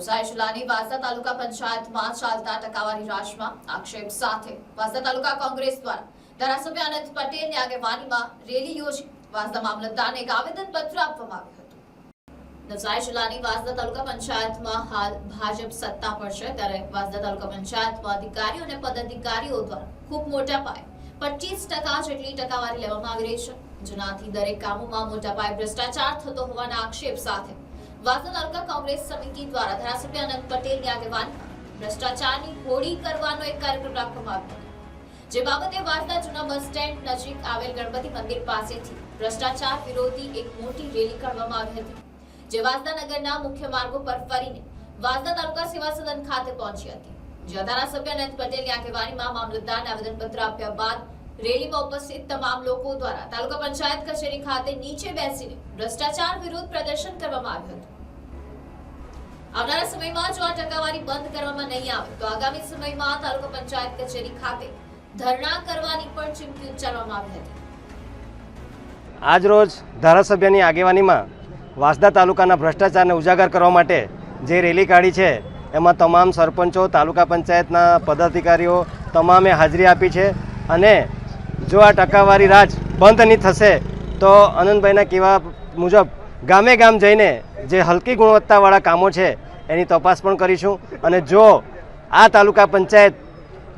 નવસારી જિલ્લાની વાસા તાલુકા પંચાયતમાં ચાલતા ટકાવારી રાજમાં આક્ષેપ સાથે વાસા તાલુકા કોંગ્રેસ દ્વારા ધારાસભ્ય અનંત પટેલની આગેવાનીમાં રેલી યોજી વાસા મામલતદારને એક આવેદનપત્ર આપવામાં આવ્યું હતું. નવસારી જિલ્લાની વાસદા તાલુકા પંચાયતમાં હાલ ભાજપ સત્તા પર છે ત્યારે વાસદા તાલુકા પંચાયતમાં અધિકારીઓ અને પદાધિકારીઓ દ્વારા ખૂબ મોટા પાયે પચીસ ટકા જેટલી ટકાવારી લેવામાં આવી રહી છે. જેનાથી દરેક કામોમાં મોટા પાયે ભ્રષ્ટાચાર થતો હોવાના આક્ષેપ સાથે વાંસદા તાલુકા કોંગ્રેસ સમિતિ દ્વારા ધારાસભ્ય અનંત પટેલની આગેવાનીમાં ભ્રષ્ટાચારની હોળી કરવાનો એક કાર્યક્રમ રાખવામાં આવ્યો જે બાબતે વાંસદા જૂના બસ સ્ટેન્ડ નજીક આવેલ ગણપતિ મંદિર પાસેથી ભ્રષ્ટાચાર વિરોધી એક મોટી રેલી કાઢવામાં આવી હતી, જે વાંસદા નગરના મુખ્ય માર્ગો પર ફરીને વાંસદા તાલુકા સેવા સદન ખાતે પહોંચી હતી. જ્યાં ધારાસભ્ય અનંત પટેલની આગેવાનીમાં મામલતદારને આવેદનપત્ર આપ્યા બાદ રેલીમાં ઉપસ્થિત તમામ લોકો દ્વારા તાલુકા પંચાયત કચેરી ખાતે નીચે બેસીને ભ્રષ્ટાચાર વિરુદ્ધ પ્રદર્શન કરવામાં આવ્યું હતું. આવનારા સમયમાં જો આ ટકાવારી બંધ કરવામાં નહીં આવે, તો આગામી સમયમાં તાલુકા પંચાયત કચેરી ખાતે ધરણા કરવાની પણ ચીમકી ઉચ્ચારવામાં આવી હતી. આજરોજ ધારાસભ્યની આગેવાનીમાં વાસદા તાલુકાના ભ્રષ્ટાચારને ઉજાગર કરવા માટે જે રેલી કાઢી છે, એમાં તમામ સરપંચો, તાલુકા પંચાયતના પદાધિકારીઓ તમામે હાજરી આપી છે અને જો આ ટકાવારી રાજ બંધ નહીં થશે, તો આનંદભાઈના કહેવા મુજબ ગામે ગામ જઈને જે હલકી ગુણવત્તાવાળા કામો છે, એની તપાસ પણ કરીશું. અને જો આ તાલુકા પંચાયત,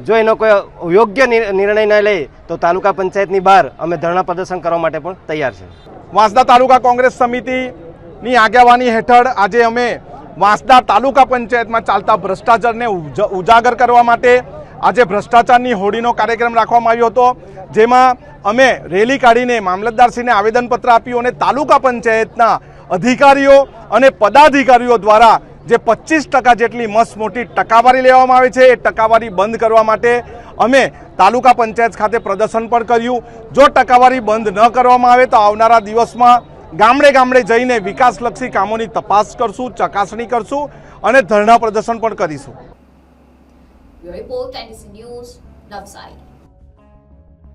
જો એનો કોઈ યોગ્ય નિર્ણય ન લે, તો તાલુકા પંચાયતની બહાર અમે ધરણા પ્રદર્શન કરવા માટે પણ તૈયાર છે વાંસદા તાલુકા કોંગ્રેસ સમિતિની આગેવાની હેઠળ આજે અમે વાંસદા તાલુકા પંચાયતમાં ચાલતા ભ્રષ્ટાચારને ઉજ- ઉજાગર કરવા માટે આજે ભ્રષ્ટાચારની હોળીનો કાર્યક્રમ રાખવામાં આવ્યો હતો, જેમાં અમે રેલી કાઢીને મામલતદારશ્રીને આવેદનપત્ર આપ્યું અને તાલુકા પંચાયતના અધિકારીઓ અને પદાધિકારીઓ દ્વારા જે પચીસ ટકા જેટલી મસ્ત મોટી ટકાવારી લેવામાં આવે છે, એ ટકાવારી બંધ કરવા માટે અમે તાલુકા પંચાયત ખાતે પ્રદર્શન પણ કર્યું. જો ટકાવારી બંધ ન કરવામાં આવે તો આવનારા દિવસમાં ગામડે ગામડે જઈને વિકાસલક્ષી કામોની તપાસ કરશું, ચકાસણી કરશું અને ધરણા પ્રદર્શન પણ કરીશું. Your report and its news website.